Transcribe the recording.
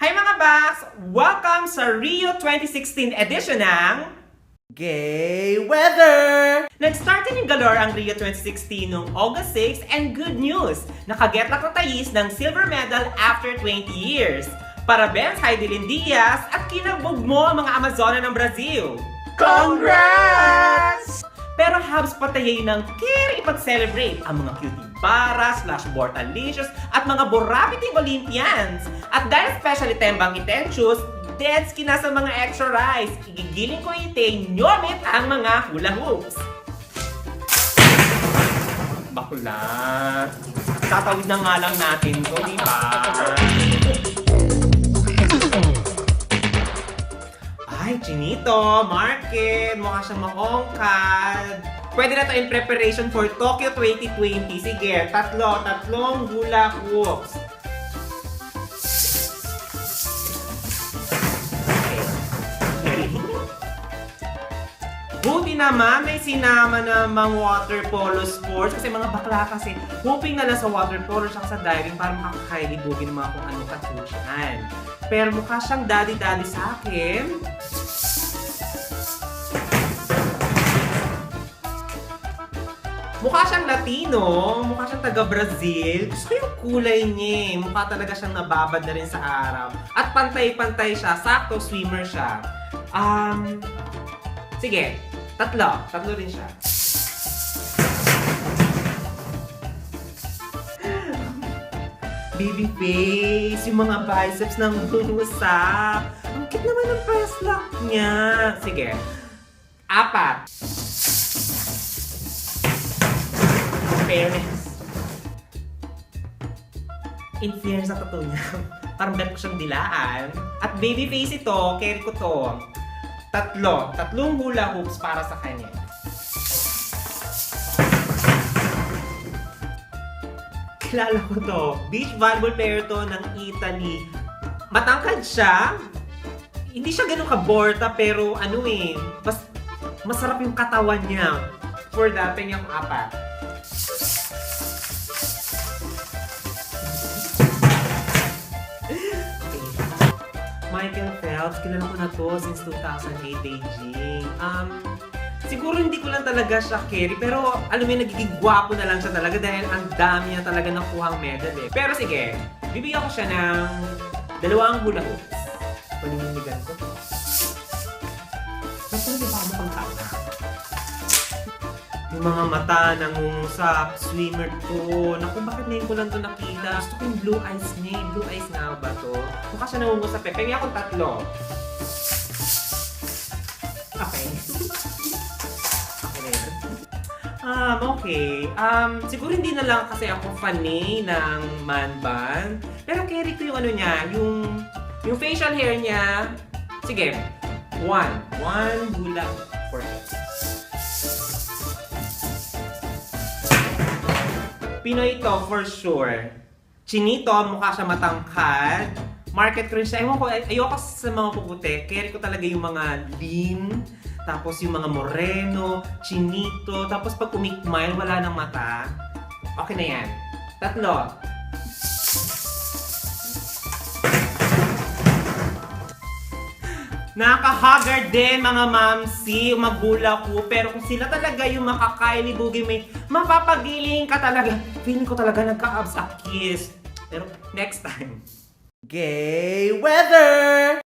Hi mga Bax! Welcome sa Rio 2016 edition ng Gay weather! Nag-start din yung galore ang Rio 2016 noong August 6 and good news! Nakaget na Tayis ng silver medal after 20 years. Parabens Heidelin Diaz at kinabog mo ang mga Amazona ng Brazil! Congrats! Pero habs patayin ng kiri ipag-celebrate ang mga cutie bara slash bortalicious at mga borapiting Olympians. At dahil specially tembang itenchus, dead skin na sa mga extra rice. Igigiling ko ite, nyomit ang mga hula hoops. Bakla. Tatawid na nga lang natin to, di ba? Chinito, Market, mukha siyang maongkad. Pwede na to in preparation for Tokyo 2020. Sige, tatlo, tatlong hula hoops. Okay. Buti naman may sinama namang water polo sports kasi mga bakla kasi hoping na lang sa water polo tsaka sa diving para makakailibugin ng mga kung anong katusyan. Pero mukha siyang daddy-daddy sa akin. Mukha siyang Latino, mukha siyang taga-Brazil. Gusto yung kulay niya eh. Mukha talaga siyang nababad na rin sa araw. At pantay-pantay siya. Sakto, swimmer siya. Um, sige. Tatlo. Tatlo rin siya. Baby face, yung mga biceps ng usap. Ang cute naman ng press lock niya. Sige. Apat. Fairness. In fairness sa totoo niya, parang bet ko siyang dilaan. At baby face ito, carry ko to. Tatlo. Tatlong hula hoops para sa kanya. Kilala ko to. Beach volleyball player to ng Italy. Matangkad siya. Hindi siya ganun kaborta pero ano eh, mas masarap yung katawan niya. For that, yung apat. Phelps, kilala ko na to since 2008 Beijing. Um, siguro hindi ko lang talaga siya carry, pero alam mo yun, nagiging gwapo na lang siya talaga dahil ang dami niya talaga nakuhang medal eh. Pero sige, bibigyan ko siya ng dalawang hula hoops. Panininigan ko. Mas talaga ba mo pang tama? Yung mga mata nangungusap, swimmer to. Naku, bakit ngayon ko lang to nakita? Gusto ko yung blue eyes niya. eh. Blue eyes nga ba to? Mukha siya nangungusap eh. Pwede akong tatlo. Okay. okay. Um, okay. Um, siguro hindi na lang kasi ako fanay ng man band. Pero carry ko yung ano niya, yung, yung facial hair niya. Sige. One. One hula for Pinoy to for sure. Chinito, mukha siya matangkad. Market rin siya. Ewan ko, ay- ayoko sa mga puputi. Carry ko talaga yung mga lean, tapos yung mga moreno, chinito, tapos pag umikmile, wala ng mata. Okay na yan. Tatlo. Nakaka-haggard din mga mamsi, magula ko. Pero kung sila talaga yung makakailibugin, may mapapagiling ka talaga. Feeling ko talaga nagka-abs a kiss. Pero next time. Gay weather!